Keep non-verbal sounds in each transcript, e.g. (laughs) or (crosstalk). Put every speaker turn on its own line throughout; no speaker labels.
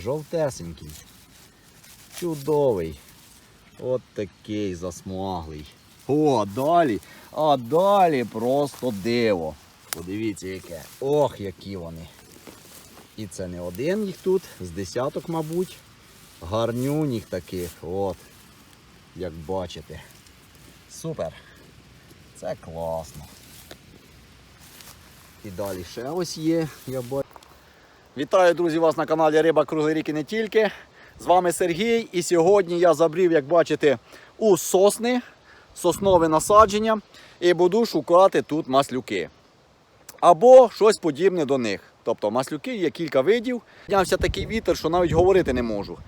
Жовтесенький. Чудовий. От такий засмаглий. О, далі. А далі просто диво. Подивіться яке. Ох, які вони. І це не один їх тут, з десяток, мабуть. Гарнюніх таких. От. Як бачите. Супер. Це класно. І далі ще ось є, я бачу. Вітаю, друзі, вас на каналі Риба Круглий рік і не тільки. З вами Сергій. І сьогодні я забрів, як бачите, у сосни, соснове насадження, і буду шукати тут маслюки. Або щось подібне до них. Тобто маслюки є кілька видів. Піднявся такий вітер, що навіть говорити не можу.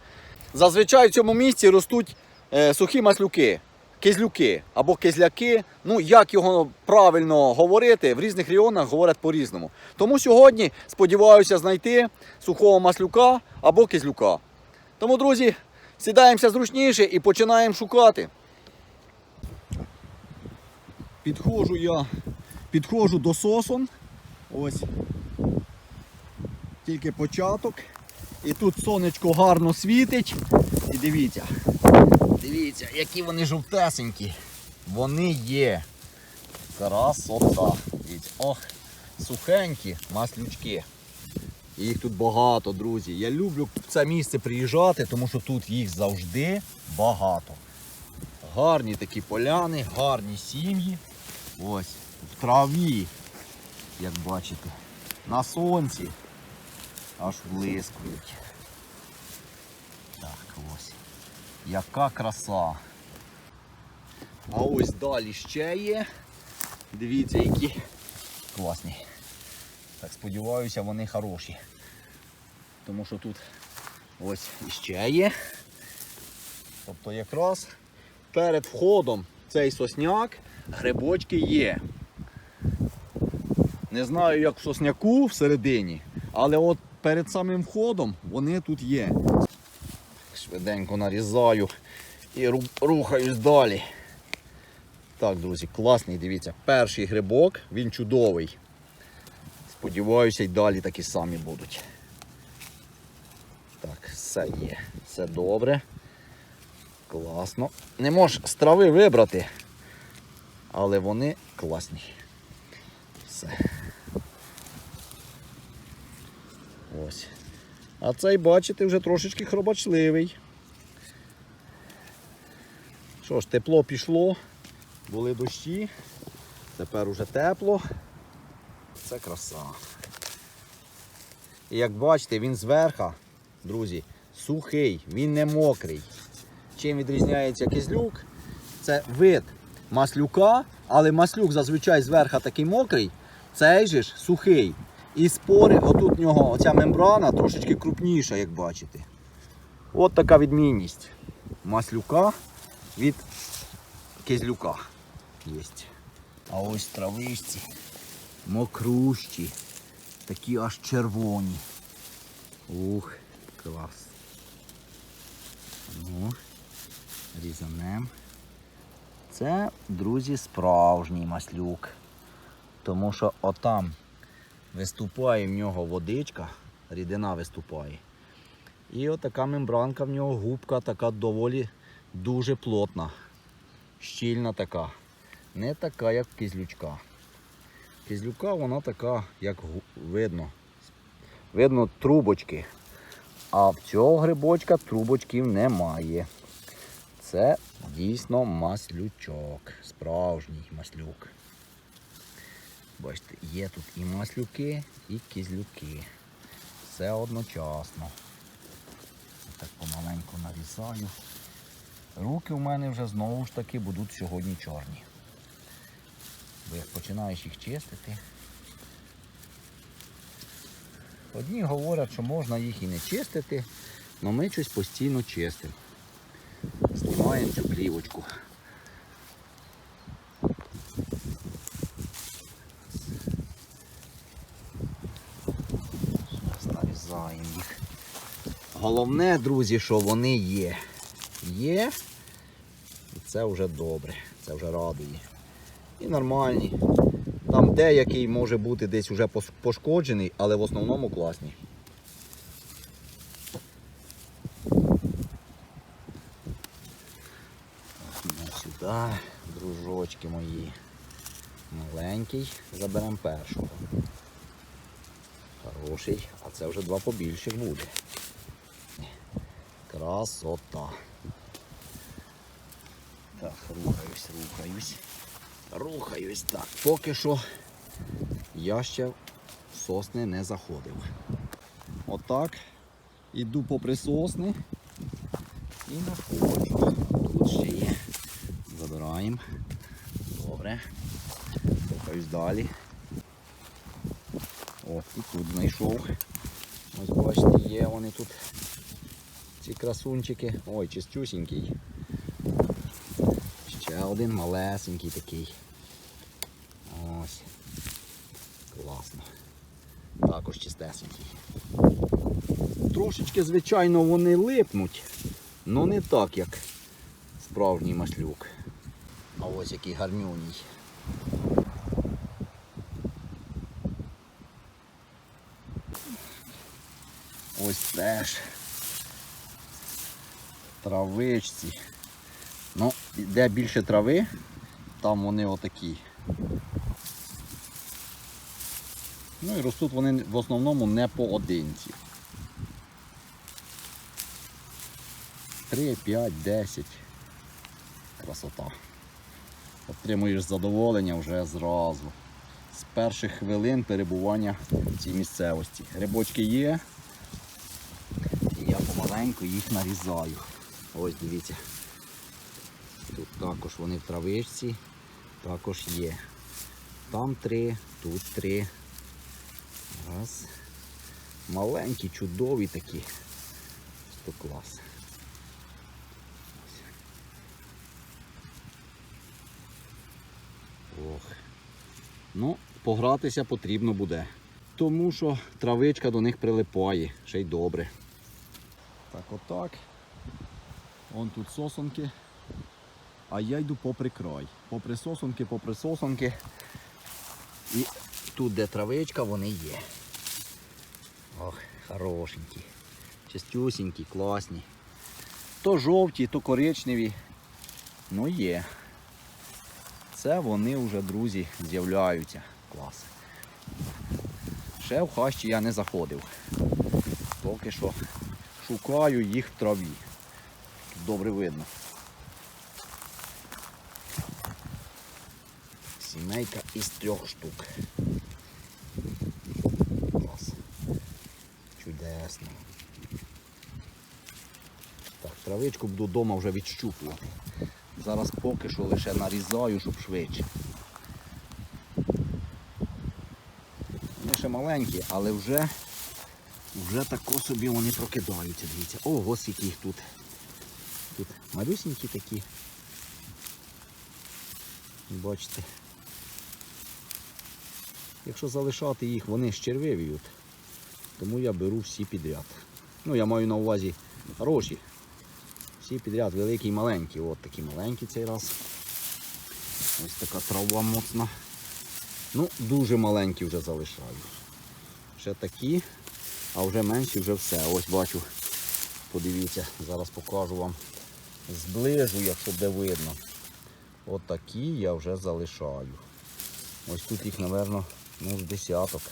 Зазвичай в цьому місці ростуть е, сухі маслюки, кизлюки або кизляки. Ну, як його правильно говорити, в різних регіонах говорять по-різному. Тому сьогодні сподіваюся знайти сухого маслюка або кизлюка. Тому, друзі, сідаємося зручніше і починаємо шукати. Підходжу я підходжу до сосон. Ось. Тільки початок. І тут сонечко гарно світить. І дивіться. Дивіться, які вони жовтесенькі. Вони є. Красота. Дивіться. Ох, сухенькі маслючки. Їх тут багато, друзі. Я люблю в це місце приїжджати, тому що тут їх завжди багато. Гарні такі поляни, гарні сім'ї. Ось, в траві, як бачите, на сонці аж блискують. Яка краса. А ось далі ще є. Дивіться, які класні. Так сподіваюся, вони хороші. Тому що тут ось іще є. Тобто якраз перед входом цей сосняк грибочки є. Не знаю, як в сосняку всередині, але от перед самим входом вони тут є. Швиденько нарізаю і рухаюсь далі. Так, друзі, класний, дивіться, перший грибок, він чудовий. Сподіваюся, й далі такі самі будуть. Так, все є, все добре. Класно. Не можеш з трави вибрати, але вони класні. Все. Ось. А цей, бачите, вже трошечки хробачливий. Що ж, тепло пішло, були дощі, тепер уже тепло. Це краса. І як бачите, він зверха, друзі, сухий, він не мокрий. Чим відрізняється кизлюк? Це вид маслюка, але маслюк зазвичай зверха такий мокрий, цей же ж сухий. І спори, отут в нього оця мембрана трошечки крупніша, як бачите. От така відмінність маслюка від кизлюка. А ось травичці мокрущі, такі аж червоні. Ух, клас. Ну, різанем. Це, друзі, справжній маслюк. Тому що отам виступає в нього водичка, рідина виступає. І отака мембранка в нього губка така доволі дуже плотна, щільна така. Не така, як кизлючка. Кизлюка вона така, як видно. Видно трубочки. А в цього грибочка трубочків немає. Це дійсно маслючок. Справжній маслюк. Бачите, є тут і маслюки, і кізлюки. Все одночасно. Так помаленьку нарізаю. Руки у мене вже знову ж таки будуть сьогодні чорні. Бо як починаєш їх чистити. Одні говорять, що можна їх і не чистити, але ми щось постійно чистимо. Знімаємо цю плівочку. Головне, друзі, що вони є. Є. І це вже добре, це вже радує. І нормальні. Там деякий може бути десь вже пошкоджений, але в основному класний. Ну, сюди, дружочки мої. Маленький, заберемо першого. Хороший, а це вже два побільших буде. Красота. Так, рухаюсь, рухаюсь. Рухаюсь так. Поки що я ще в сосни не заходив. Отак. Іду попри сосни і знаходжу. Тут ще є. Забираємо. Добре. Рухаюсь далі. О, і тут знайшов. Ось бачите, є вони тут. Ці красунчики. Ой, чистюсінький. Ще один малесенький такий. Ось. Класно. Також чистесенький. Трошечки, звичайно, вони липнуть, але не так, як справжній маслюк. А ось який гарнюній. Ось теж травичці. Ну, де більше трави, там вони отакі. Ну і ростуть вони в основному не поодинці. 3, 5, 10. Красота. Отримуєш задоволення вже зразу. З перших хвилин перебування в цій місцевості. Грибочки є. І я помаленьку їх нарізаю. Ось дивіться. Тут також вони в травичці, також є. Там три, тут три. Раз. Маленькі, чудові такі. Що клас. Ох. Ну, погратися потрібно буде. Тому що травичка до них прилипає, ще й добре. Так, отак. Вон тут сосонки. А я йду попри край. Попри сосонки, попри сосонки. І тут, де травичка, вони є. Ох, хорошенькі. Чистюсінькі, класні. То жовті, то коричневі. Ну є. Це вони вже, друзі, з'являються. Клас. Ще в хащі я не заходив. Поки що шукаю їх в траві. Добре видно. Сімейка із трьох штук. Клас. Чудесно. Так, травичку буду вдома вже відщупувати. Зараз поки що лише нарізаю, щоб швидше. Вони ще маленькі, але вже, вже тако собі вони прокидаються. Дивіться. Ого, скільки їх тут. Тут малюсенькі такі. Бачите. Якщо залишати їх, вони щервивіють. Тому я беру всі підряд. Ну, я маю на увазі хороші. Всі підряд, великі і маленькі. От такі маленькі цей раз. Ось така трава моцна. Ну, дуже маленькі вже залишаю. Ще такі, а вже менші вже все. Ось бачу. Подивіться, зараз покажу вам. Зближу, якщо де видно. Отакі я вже залишаю. Ось тут їх, мабуть, ну, з десяток.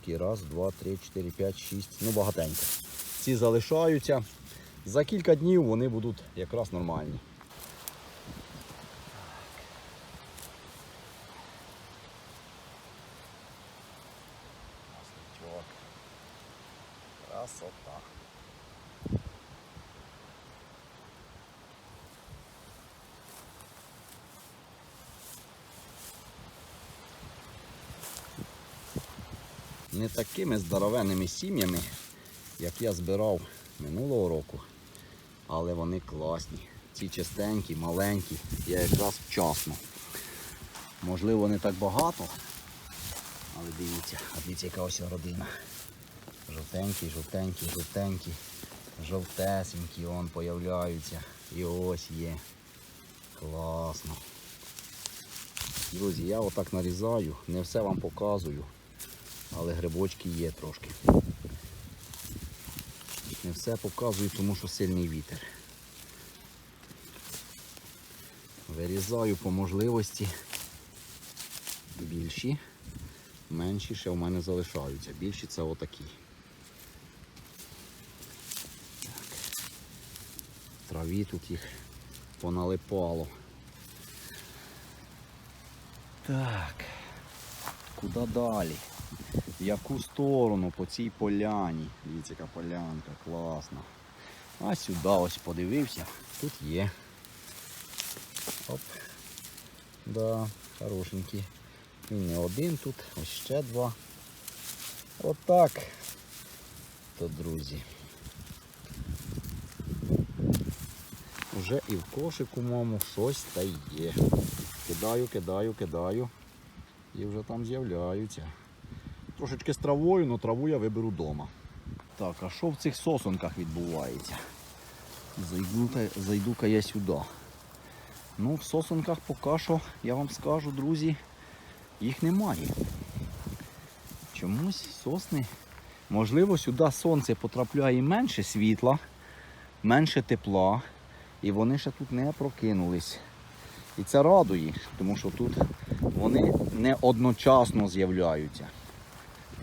Такі раз, два, три, чотири, п'ять, шість. Ну, багатенько. Ці залишаються. За кілька днів вони будуть якраз нормальні. Красота. Не такими здоровенними сім'ями, як я збирав минулого року, але вони класні. Ці чистенькі, маленькі, я якраз вчасно. Можливо, не так багато, але дивіться, а дивіться, яка ось родина. Жовтенькі, жовтенькі, жовтенькі, жовтесенькі, он появляються. І ось є. Класно. Друзі, я отак нарізаю, не все вам показую, але грибочки є трошки. Не все показую, тому що сильний вітер. Вирізаю по можливості більші, менші ще в мене залишаються. Більші це отакі. Так. Траві тут їх поналипало. Так. Куди далі? В яку сторону по цій поляні? Дивіться, яка полянка, класна. А сюди ось подивився. Тут є. Оп. Да, хорошенький. Він не один тут, ось ще два. Отак. То, друзі. Уже і в кошику моєму щось та є. Кидаю, кидаю, кидаю. І вже там з'являються. Трошечки з травою, але траву я виберу вдома. Так, а що в цих сосонках відбувається? Зайду-ка зайду я сюди. Ну, в сосонках поки що, я вам скажу, друзі, їх немає. Чомусь сосни. Можливо, сюди сонце потрапляє менше світла, менше тепла, і вони ще тут не прокинулись. І це радує, тому що тут вони не одночасно з'являються.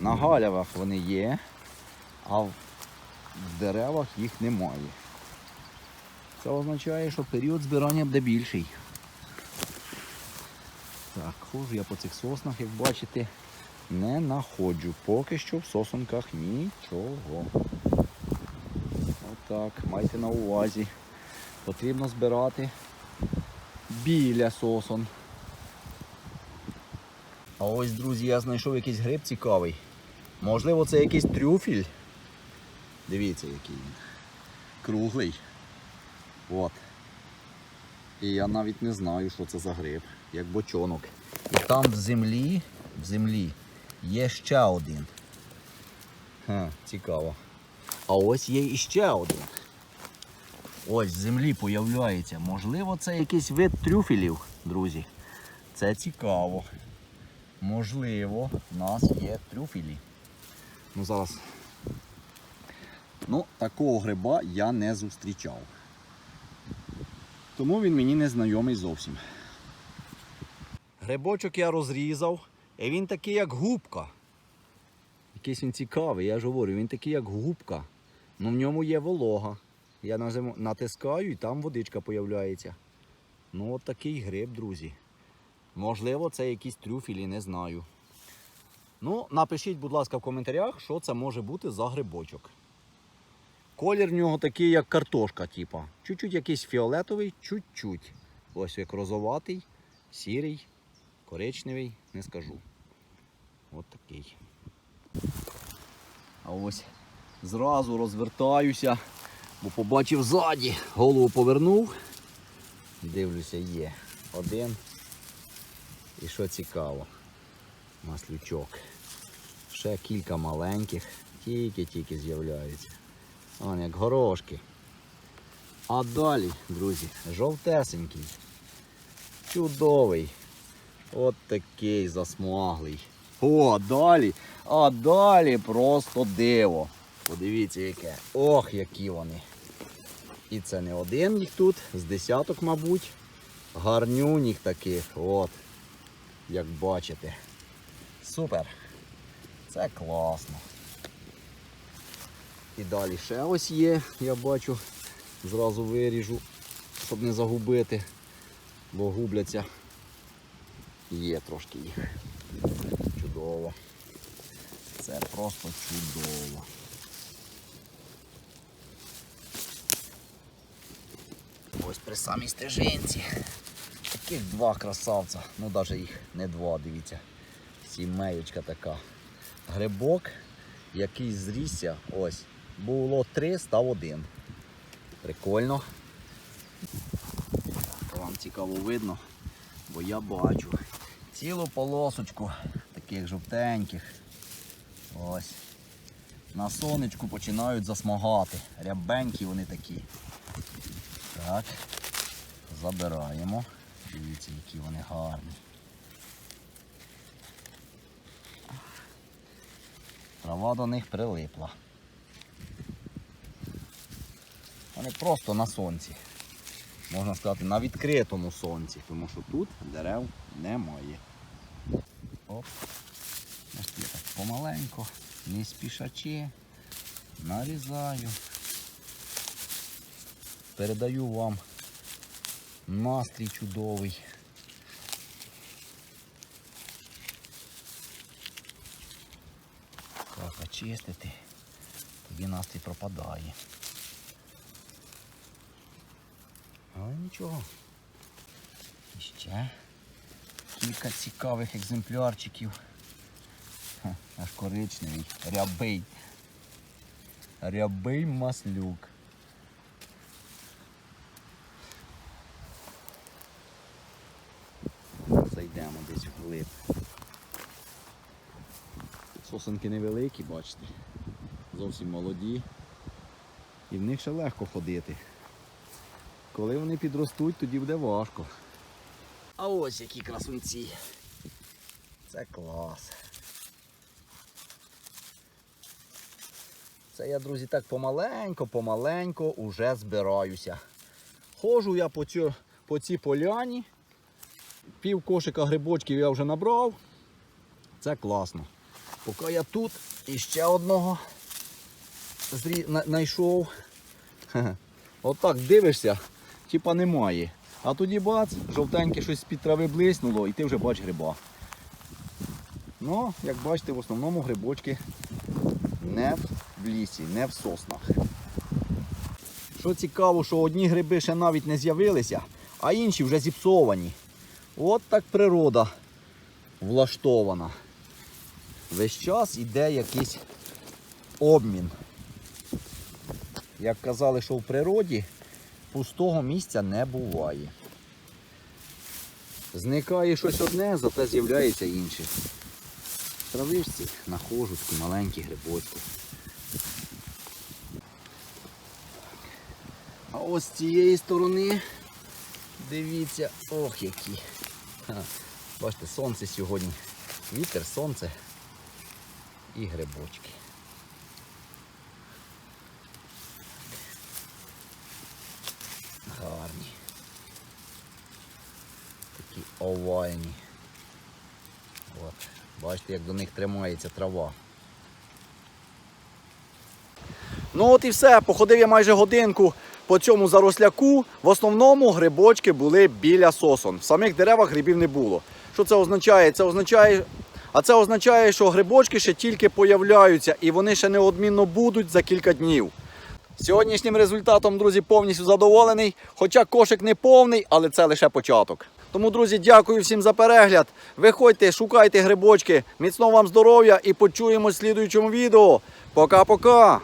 На галявах вони є, а в деревах їх немає. Це означає, що період збирання буде більший. Так, ходжу я по цих соснах, як бачите, не находжу. Поки що в сосонках нічого. Отак, майте на увазі. Потрібно збирати біля сосон. А ось, друзі, я знайшов якийсь гриб цікавий. Можливо, це якийсь трюфіль. Дивіться, який він. Круглий. От. І я навіть не знаю, що це за гриб, як бочонок. І там в землі, в землі є ще один. Ха, цікаво. А ось є іще один. Ось в землі появляється. Можливо, це якийсь вид трюфелів, друзі. Це цікаво. Можливо, в нас є трюфелі. Ну зараз. Ну, такого гриба я не зустрічав. Тому він мені не знайомий зовсім. Грибочок я розрізав, і він такий, як губка. Якийсь він цікавий, я ж говорю, він такий, як губка. Ну в ньому є волога. Я назим- натискаю і там водичка появляється. Ну от такий гриб, друзі. Можливо, це якісь трюфелі, не знаю. Ну, напишіть, будь ласка, в коментарях, що це може бути за грибочок. Колір в нього такий, як картошка, типа. Чуть-чуть якийсь фіолетовий, чуть-чуть. Ось як розоватий, сірий, коричневий, не скажу. От такий. А ось зразу розвертаюся, бо побачив ззаді, голову повернув. Дивлюся, є один. І що цікаво, маслючок. Ще кілька маленьких, тільки-тільки з'являються. Вон як горошки. А далі, друзі, жовтесенький. Чудовий. От такий засмаглий. О, далі. А далі просто диво. Подивіться яке. Ох, які вони. І це не один їх тут, з десяток, мабуть. Гарнюніх таких. От. Як бачите. Супер. Це класно. І далі ще ось є, я бачу, зразу виріжу, щоб не загубити, бо губляться. Є трошки їх. Чудово. Це просто чудово. Ось при самій стежинці. Таких два красавця. Ну навіть їх не два, дивіться. Сімеєчка така. Грибок, який зрісся, ось. Було три, став один. Прикольно. Вам цікаво видно, бо я бачу цілу полосочку таких жовтеньких. Ось. На сонечку починають засмагати. Рябенькі вони такі. Так. Забираємо. Дивіться, які вони гарні. Трава до них прилипла. Вони просто на сонці. можна сказати, на відкритому сонці, тому що тут дерев немає. Оп. Ось помаленько, не спішачи, нарізаю. Передаю вам настрій чудовий. Так, очистити, тоді настрій пропадає. Але нічого. І ще кілька цікавих екземплярчиків. Ха, аж коричневий, рябий. Рябий маслюк. Сосенки невеликі, бачите. Зовсім молоді. І в них ще легко ходити. Коли вони підростуть, тоді буде важко. А ось які красунці. Це клас. Це я, друзі, так помаленько, помаленько уже збираюся. Ходжу я по, цю, по цій поляні. Пів кошика грибочків я вже набрав. Це класно. Поки я тут іще одного знайшов. (laughs) Отак дивишся, типа немає. А тоді бац, жовтеньке щось з-під трави блиснуло і ти вже бачиш гриба. Ну, як бачите, в основному грибочки не в лісі, не в соснах. Що цікаво, що одні гриби ще навіть не з'явилися, а інші вже зіпсовані. От так природа влаштована. Весь час іде якийсь обмін. Як казали, що в природі пустого місця не буває. Зникає щось одне, зате з'являється інше. В травичці знаходжу такі маленькі грибочки. А ось з цієї сторони, дивіться, ох які. Бачите, сонце сьогодні. Вітер, сонце і грибочки. Гарні. Такі овальні. От. Бачите, як до них тримається трава. Ну от і все. Походив я майже годинку по цьому заросляку. В основному грибочки були біля сосон. В самих деревах грибів не було. Що це означає? Це означає. А це означає, що грибочки ще тільки появляються і вони ще неодмінно будуть за кілька днів. Сьогоднішнім результатом, друзі, повністю задоволений. Хоча кошик не повний, але це лише початок. Тому, друзі, дякую всім за перегляд. Виходьте, шукайте грибочки. Міцного вам здоров'я і почуємось в слідуючому відео. Пока-пока!